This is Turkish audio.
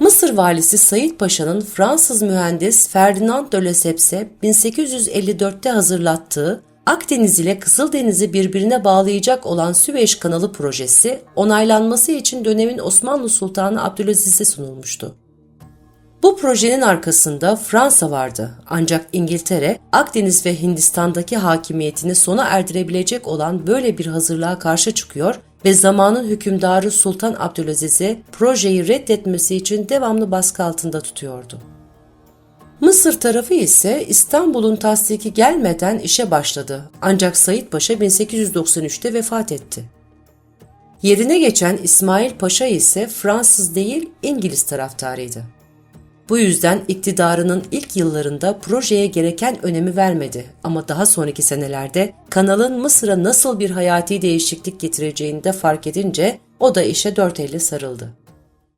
Mısır valisi Said Paşa'nın Fransız mühendis Ferdinand de Lesseps'e 1854'te hazırlattığı Akdeniz ile Kızıldeniz'i birbirine bağlayacak olan Süveyş Kanalı projesi onaylanması için dönemin Osmanlı Sultanı Abdülaziz'e sunulmuştu. Bu projenin arkasında Fransa vardı ancak İngiltere, Akdeniz ve Hindistan'daki hakimiyetini sona erdirebilecek olan böyle bir hazırlığa karşı çıkıyor ve zamanın hükümdarı Sultan Abdülaziz'i projeyi reddetmesi için devamlı baskı altında tutuyordu. Mısır tarafı ise İstanbul'un tasdiki gelmeden işe başladı ancak Said Paşa 1893'te vefat etti. Yerine geçen İsmail Paşa ise Fransız değil İngiliz taraftarıydı. Bu yüzden iktidarının ilk yıllarında projeye gereken önemi vermedi ama daha sonraki senelerde kanalın Mısır'a nasıl bir hayati değişiklik getireceğini de fark edince o da işe dört elle sarıldı.